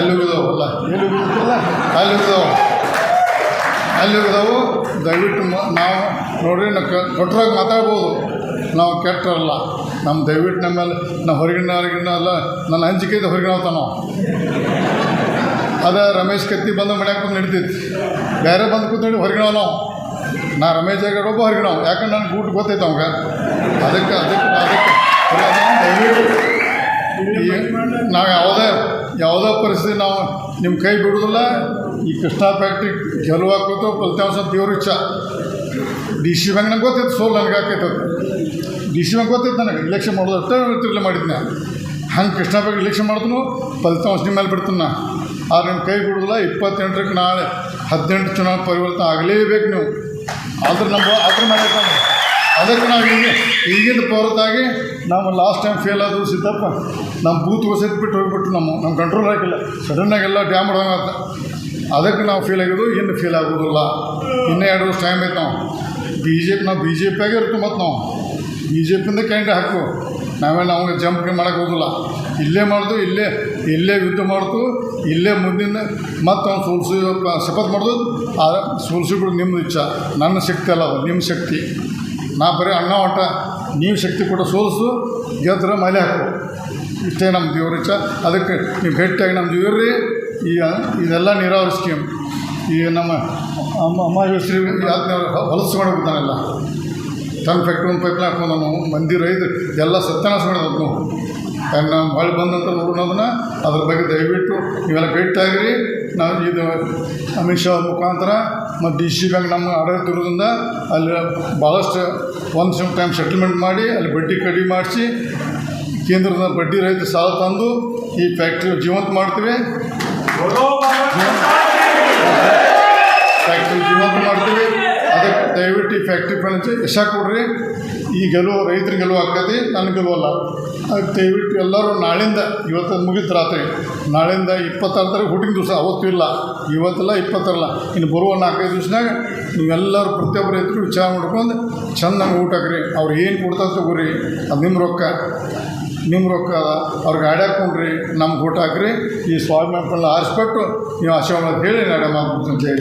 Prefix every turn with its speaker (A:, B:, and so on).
A: ಅಲ್ಲಿ ಹೋಗಿದಾವು ಅಲ್ಲ. ಎಲ್ಲಿ ಹೋಗಿದ್ದಲ್ಲ ಅಲ್ಲಿ. ಹೋಗಿದಾವು ದಯವಿಟ್ಟು ನಾವು ನೋಡ್ರಿ ನಾವು ಕೊಟ್ಟರಾಗ ಮಾತಾಡ್ಬೋದು. ನಾವು ಕೆಟ್ಟರಲ್ಲ ನಮ್ಮ ದಯವಿಟ್ಟು ನಮ್ಮಲ್ಲಿ ನಾವು ಹೊರಗಿನ ಹೊರಗಿನ ಅಲ್ಲ ನನ್ನ ಹಂಚಿಕೆ ಹೊರಗಿನ ನಾವು ಅದ ರಮೇಶ್ ಕತ್ತಿ ಬಂದು ಮನ್ಯಾಗ ಕೂತ್ ನಡಿತೈತಿ ಬೇರೆ ಬಂದು ಕೂತ್ ನೋಡಿ ಹೊರಗಿನ ನಾವು ನಾ ರಮೇಶ್ ಜಾಗಡ್ ಒಬ್ಬ ಹೊರಗಿನ ಯಾಕಂದ್ರೆ ನನಗೆ ಊಟ ಗೊತ್ತೈತೆ ಅವಾಗ. ಅದಕ್ಕೆ ಅದಕ್ಕೆ ದಯವಿಟ್ಟು ನಾವು ಯಾವುದೇ ಯಾವುದೇ ಪರಿಸ್ಥಿತಿ ನಾವು ನಿಮ್ಮ ಕೈ ಬಿಡೋದಿಲ್ಲ. ಈ ಕೃಷ್ಣ ಫ್ಯಾಕ್ಟ್ರಿ ಗೆಲುವಾಕೋತು ಫಲಿತಾಂಶ ದೇವ್ರ ಇಚ್ಛ. ಡಿ ಸಿ ಬ್ಯಾಂಕ್ ನಂಗೆ ಗೊತ್ತಿತ್ತು, ಸೋಲ್ ನನಗೆ ಹಾಕೈತದ ಡಿ ಸಿ ಬ್ಯಾಂಕ್ ಗೊತ್ತಿತ್ತು ನನಗೆ ಇಲೆಕ್ಷನ್ ಮಾಡೋದು ಅಷ್ಟೇ ತಿರ್ಲೆ ಮಾಡಿದ್ನ. ಹಂಗೆ ಕೃಷ್ಣ ಫ್ಯಾಕ್ಟ್ರಿ ಇಲೆಕ್ಷನ್ ಮಾಡಿದ್ನು ಫಲಿತಾಂಶ ನಿಮ್ಮ ಮೇಲೆ ಬಿಡ್ತೀನಿ. ನಾ ಆದ್ರೆ ನಿಮ್ಮ ಕೈ ಬಿಡೋದಿಲ್ಲ ಇಪ್ಪತ್ತೆಂಟರಕ್ಕೆ ನಾಳೆ ಹದಿನೆಂಟು ಚುನಾವಣೆ ಪರಿವರ್ತನೆ ಆಗಲೇಬೇಕು ನೀವು. ಅದ್ರ ನಮ್ಮ ಅದ್ರ ಮೇಲೆ ಅದಕ್ಕೆ ನಾವು ಈಗ ಈಗಿನ ಹೊರತಾಗಿ ನಾವು ಲಾಸ್ಟ್ ಟೈಮ್ ಫೇಲ್ ಆದರೂ ಸಿದ್ದಪ್ಪ, ನಮ್ಮ ಬೂತ್ ಬಿಟ್ಟು ಹೋಗ್ಬಿಟ್ಟು ನಮ್ಮ ನಮ್ಮ ಕಂಟ್ರೋಲ್ ಹಾಕಿಲ್ಲ. ಸಡನ್ನಾಗೆಲ್ಲ ಡ್ಯಾಮ್ ಹೊಡೋಂಗತ್ತೆ ಅದಕ್ಕೆ ನಾವು ಫೇಲ್ ಆಗಿದ್ದು ಇನ್ನು ಫೇಲ್ ಆಗೋದಿಲ್ಲ. ಇನ್ನೂ ಎರಡು ವರ್ಷ ಟೈಮ್ ಐತೆ ನಾವು. ಬಿ ಜೆ ಪಿ ನಾವು ಬಿ ಜೆ ಪಿಯಾಗೆ ಇರ್ತು ಮತ್ತು ನಾವು. ಬಿ ಜೆ ಪಿಯಿಂದ ಕ್ಯಾಂಡಿಡೇಟ್ ಹಾಕು ನಾವೇ ನಾವು ಜಂಪ್ ಮಾಡೋಕ್ಕೆ ಹೋಗೋದಿಲ್ಲ. ಇಲ್ಲೇ ಮಾಡ್ದು, ಇಲ್ಲೇ ಇಲ್ಲೇ ಯುದ್ಧ ಮಾಡ್ತು ಇಲ್ಲೇ ಮುಂದಿನ ಮತ್ತು ಅವ್ನು ಸೋಲ್ಸಿ ಶಪಥ ಮಾಡ್ದು, ಆ ಸೋಲ್ಸಿ ನಿಮ್ಮ ಇಚ್ಛ. ನನ್ನ ಶಕ್ತಿ ಅಲ್ಲ ಅದು ನಿಮ್ಮ ಶಕ್ತಿ. ನಾ ಬರೀ ಅಣ್ಣ ಒಟ್ಟ ನೀವು ಶಕ್ತಿ ಕೊಟ್ಟು ಸೋಲಿಸು ಗೆದ್ರೆ ಮಲೆ ಹಾಕು. ಇಷ್ಟೇ ನಮ್ಮ ದೇವ್ರ ಇಚ್ಛ. ಅದಕ್ಕೆ ನೀವು ಭೇಟಿಯಾಗಿ ನಮ್ಮ ದೇವ್ರಿ ಈ ಇದೆಲ್ಲ ನೀರಾವರಿ ಸ್ಕೀಮ್ ಈ ನಮ್ಮ ಅಮ್ಮ ಅಮ್ಮ ಹೆಸ್ರಿ ಹೊಲಸು ಹೋಗ್ತಾನೆಲ್ಲ ತನ್ನ ಫ್ಯಾಕ್ಟ್ರಿ ಒಂದು ಪೈಪ್ಲೈನ್ ಹಾಕೊಂಡು ನಾವು ಮಂದಿ ರೈತ ಎಲ್ಲ ಸತ್ಯನಾಶ ಮಾಡೋದು ನಾವು ಮಳೆ ಬಂದಂತ ನೋಡೋದನ್ನ ಅದ್ರ ಬಗ್ಗೆ ದಯವಿಟ್ಟು ನೀವೆಲ್ಲ ಭೇಟಿಯಾಗಿರಿ ನಾವು ಇದು ಅಮಿತ್ ಶಾ ಮುಖಾಂತರ, ಮತ್ತು ಡಿ ಸಿ ಬ್ಯಾಂಕ್ ನಮ್ಮ ಆಡಳಿತ ಇರೋದ್ರಿಂದ ಅಲ್ಲಿ ಭಾಳಷ್ಟು ಒಂದು ಸಮ್ ಟೈಮ್ ಸೆಟಲ್ಮೆಂಟ್ ಮಾಡಿ ಅಲ್ಲಿ ಬಡ್ಡಿ ಕಡಿಮೆ ಮಾಡಿಸಿ ಕೇಂದ್ರದ ಬಡ್ಡಿ ರಹಿತ ಸಾಲ ತಂದು ಈ ಫ್ಯಾಕ್ಟ್ರಿ ಜೀವಂತ ಮಾಡ್ತೀವಿ. ಫ್ಯಾಕ್ಟ್ರಿ ಜೀವಂತ ಮಾಡ್ತೀವಿ. ದಯವಿಟ್ಟು ಈ ಫ್ಯಾಕ್ಟ್ರಿ ಫೈನಾನ್ಸ್ ಯಶ ಕೊಡ್ರಿ. ಈ ಗೆಲುವು ರೈತರ ಗೆಲುವು ಆಗ್ತದೆ ನನ್ನ ಗೆಲುವಲ್ಲ ಅದಕ್ಕೆ ದಯವಿಟ್ಟು ಎಲ್ಲರೂ ನಾಳಿಂದ ಇವತ್ತು ಮುಗಿತು ರಾತ್ರಿ. ನಾಳಿಂದ ಇಪ್ಪತ್ತಾರು ತಾರೀಕು ಹುಟ್ಟಿನ ದಿವಸ, ಅವತ್ತು ಇಲ್ಲ. ಇವತ್ತಿಲ್ಲ ಇಪ್ಪತ್ತರಲ್ಲ. ಇನ್ನು ಬರುವ ನಾಲ್ಕೈದು ದಿವ್ಸನಾಗ ನೀವೆಲ್ಲರೂ ಪ್ರತಿಯೊಬ್ಬರು ರೈತರು ವಿಚಾರ ಮಾಡ್ಕೊಂಡು ಚೆಂದಂಗೆ ಊಟ ಹಾಕ್ರಿ. ಅವ್ರು ಏನು ಕೊಡ್ತಾರೆ ತಗೋರಿ. ಅದು ನಿಮ್ಮ ರೊಕ್ಕ. ನಿಮ್ಮ ರೊಕ್ಕ ಅವ್ರಿಗೆ ಹಾಕೊಂಡ್ರಿ ನಮ್ಗೆ ಊಟ ಹಾಕ್ರಿ. ಈ ಮಕ್ಕಳನ್ನ ಆರಿಸ್ಬಿಟ್ಟು ನೀವು ಆಶೀರ್ವಾದ ಹೇಳಿ ನಡೆ ಅಂತ ಜೈ